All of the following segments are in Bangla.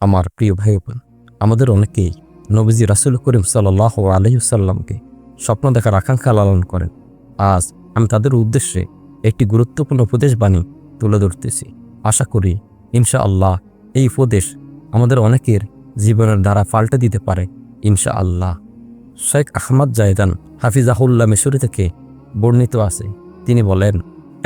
আমার প্রিয় ভাই বোন আমাদের অনেকেই নবীজি রাসুল করিম সাল্লাহ আলহিসাল্লামকে স্বপ্ন দেখার আকাঙ্ক্ষা লালন করেন। আজ আমি তাদের উদ্দেশ্যে একটি গুরুত্বপূর্ণ উপদেশ বাণী তুলে ধরতেছি। আশা করি ইনশা আল্লাহ এই উপদেশ আমাদের অনেকের জীবনের দ্বারা পাল্টে দিতে পারে ইনশা আল্লাহ শেখ আহমদ জায়দান হাফিজাহুল্লাহ মিশরি থেকে বর্ণিত আছে। তিনি বলেন,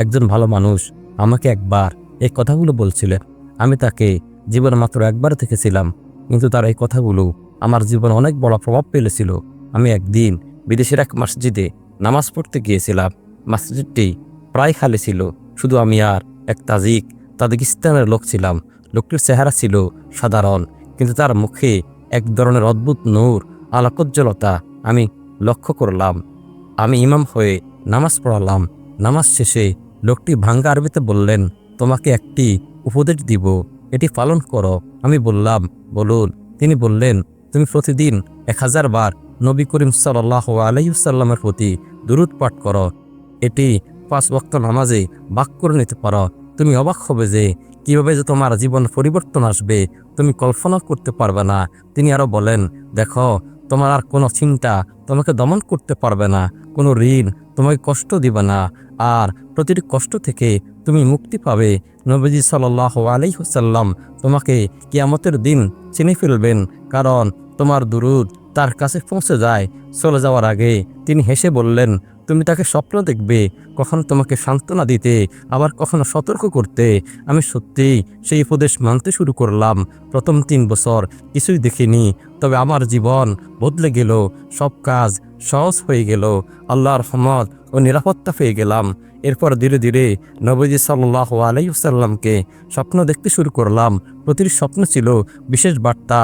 একজন ভালো মানুষ আমাকে একবার এই কথাগুলো বলছিলেন, আমি তাকে জীবনে মাত্র একবার থেকেছিলাম, কিন্তু তার এই কথাগুলো আমার জীবনে অনেক বড় প্রভাব ফেলেছিল। আমি একদিন বিদেশের এক মসজিদে নামাজ পড়তে গিয়েছিলাম। মসজিদটি প্রায় খালি ছিল, শুধু আমি আর এক তাজিক তাজিকিস্তানের লোক ছিলাম। লোকটির চেহারা ছিল সাধারণ, কিন্তু তার মুখে এক ধরনের অদ্ভুত নূর, আলোকোজ্জ্বলতা আমি লক্ষ্য করলাম। আমি ইমাম হয়ে নামাজ পড়ালাম। নামাজ শেষে লোকটি ভাঙ্গা আরবিতে বললেন, তোমাকে একটি উপদেশ দিব। এটি পালন করো। আমি বললাম, বলুন। তিনি বললেন, তুমি প্রতিদিন এক হাজার বার নবী করিম সাল্লাহ আলাইসাল্লামের প্রতি দুরুদ পাঠ করো। এটি পাঁচ বক্ত নামাজে বাক করে নিতে পারো। তুমি অবাক হবে যে, কীভাবে যে তোমার জীবন পরিবর্তন আসবে, তুমি কল্পনা করতে পারবে না। তিনি আরও বলেন, দেখো, তোমার আর কোনো চিন্তা তোমাকে দমন করতে পারবে না। কোনো ঋণ তোমাকে কষ্ট দিবে না। আর প্রতিটি কষ্ট থেকে তুমি মুক্তি পাবে। নবীজি সাল্লাহ হুসাল্লাম তোমাকে কিয়ামতের দিন চিনে ফেলবেন, কারণ তোমার দুরুদ তার কাছে পৌঁছে যায়। চলে যাওয়ার আগে তিনি হেসে বললেন তুমি তাকে স্বপ্ন দেখবে, কখনো তোমাকে সান্ত্বনা দিতে, আবার কখনো সতর্ক করতে। আমি সত্যিই সেই উপদেশ মানতে শুরু করলাম। প্রথম তিন বছর কিছুই দেখিনি, তবে আমার জীবন বদলে গেল, সব কাজ সহজ হয়ে গেল, আল্লাহর রহমত ও নিরাপত্তা পেয়ে গেলাম। এরপর ধীরে ধীরে নবজি সাল্লাহ আলাইসাল্লামকে স্বপ্ন দেখতে শুরু করলাম। প্রতিটি স্বপ্ন ছিল বিশেষ বার্তা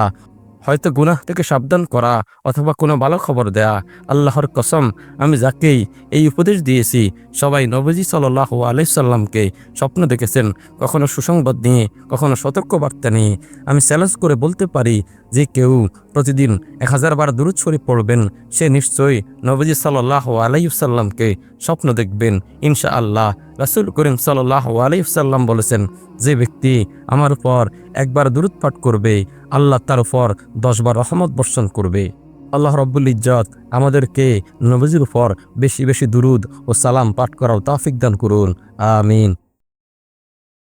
হয়তো গুনাহ থেকে সাবধান করা অথবা কোনো ভালো খবর দেয়া আল্লাহর কসম, আমি যাকেই এই উপদেশ দিয়েছি, সবাই নবজি সাল্লাহ আলাইসাল্লামকে স্বপ্ন দেখেছেন, কখনো সুসংবাদ নিয়ে, কখনো সতর্ক বার্তা নিয়ে। আমি চ্যালেঞ্জ করে বলতে পারি যে কেউ প্রতিদিন এক হাজার বার দূরত শরীফ পড়বেন, সে নিশ্চয়ই নবজি সাল্লাহ আলাইসাল্লামকে স্বপ্ন দেখবেন। ইনশা আল্লাহ রাসুল করিম সাল্লাহ আলাইসাল্লাম বলেছেন, যে ব্যক্তি আমার উপর একবার দূরত পাঠ করবে, আল্লাহ তার উপর দশবার রহমত বর্ষণ করবে। আল্লাহ রব্বুল ইজ্জত আমাদেরকে নবজির উপর বেশি বেশি দুরুদ ও সালাম পাঠ করাও তাফিক দান করুন। আমিন।